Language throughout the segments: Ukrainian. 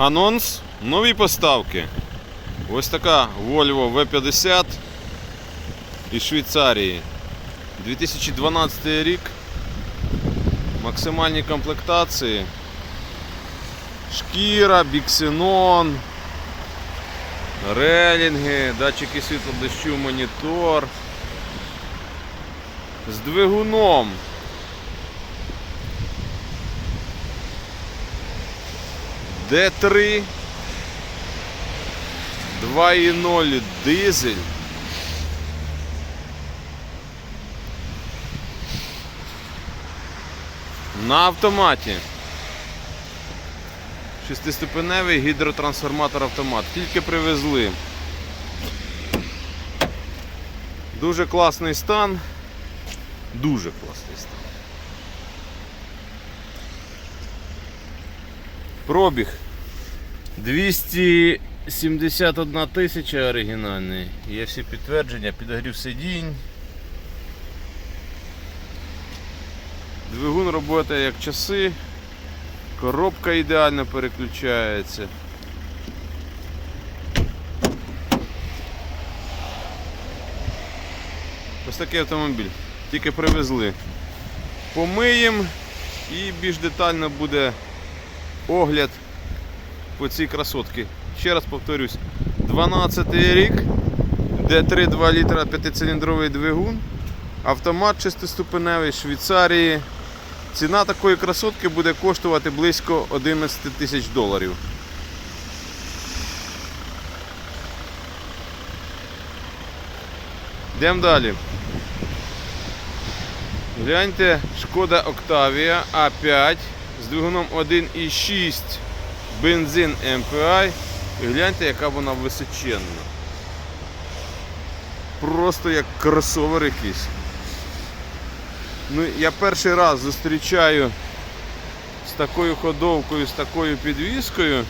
Анонс нові поставки. Ось така Volvo V50 із Швейцарії. 2012 рік. Максимальні комплектації. Шкіра, біксенон, релінги, датчики світло дощу, монітор. З двигуном. Д3 2.0 дизель. На автоматі. Шестиступеневий гідротрансформатор автомат. Тільки привезли. Дуже класний стан. Дуже класний стан. Пробіг 271 тисяча оригінальний. Є всі підтвердження, підогрів сидінь. Двигун працює як часи. Коробка ідеально переключається. Ось такий автомобіль. Тільки привезли. Помиємо і більш детально буде огляд по цій красотці. Ще раз повторюсь, 12 рік, Д3 2 літра 5-циліндровий двигун, автомат шестиступеневий Швейцарії. Ціна такої красотки буде коштувати близько 11 тисяч доларів. Йдемо далі. Гляньте, шкода Octavia А5 з двигуном 1,6 бензин MPI. І гляньте, яка вона височенна. Просто як кросовер якийсь. Ну, я перший раз зустрічаю з такою ходовкою, з такою підвіскою.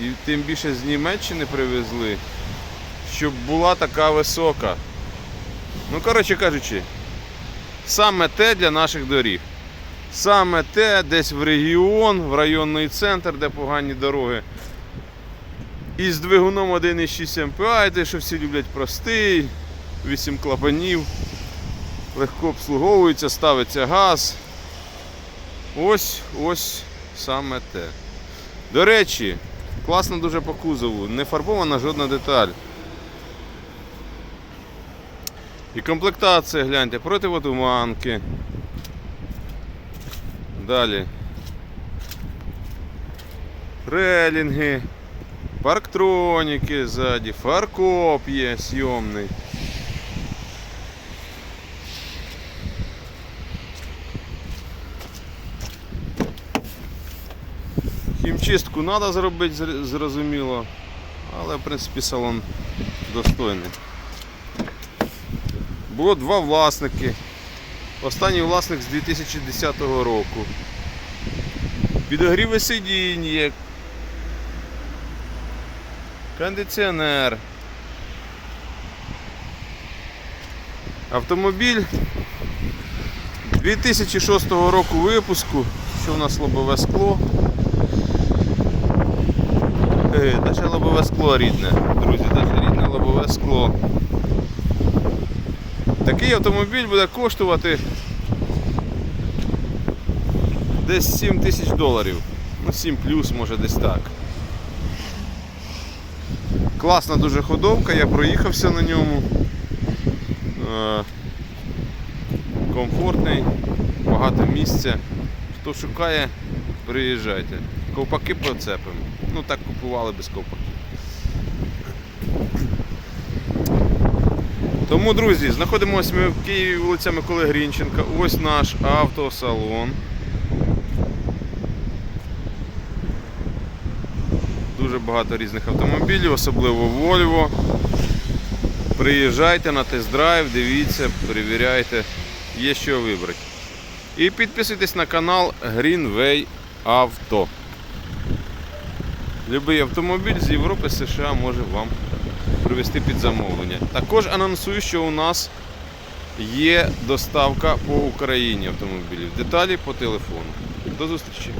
І тим більше з Німеччини привезли, щоб була така висока. Ну, коротше кажучи, саме те для наших доріг. Саме те десь в регіон, в районний центр, де погані дороги. І з двигуном 1,6 MPI, те, що всі люблять простий, 8 клапанів, легко обслуговується, ставиться газ. Ось ось саме те. До речі, класно дуже по кузову, не фарбована жодна деталь. І комплектація, гляньте, противотуманки. Далі. Релінги, парктроніки ззаді, фаркоп є сйомний. Хімчистку треба зробити, зрозуміло, але в принципі салон достойний. Було два власники. Останній власник з 2010 року. Підогріви сидінь є. Кондиціонер. Автомобіль 2006 року випуску. Що в нас лобове скло? Е, Даже лобове скло рідне, друзі, даже рідне лобове скло. Такий автомобіль буде коштувати десь 7 тисяч доларів. Ну 7 плюс, може десь так. Класна дуже ходовка, я проїхався на ньому. Е, Комфортний, багато місця. Хто шукає, приїжджайте. Ковпаки процепимо. Ну так купували без ковпаків. Тому, друзі, знаходимося ми в Києві, вулиця Миколи Грінченка. Ось наш автосалон. Дуже багато різних автомобілів, особливо Volvo. Приїжджайте на тест-драйв, дивіться, перевіряйте, є що вибрати. І підписуйтесь на канал Greenway Auto. Любий автомобіль з Європи, США може вам привезти під замовлення. Також анонсую, що у нас є доставка по Україні автомобілів. Деталі по телефону. До зустрічі!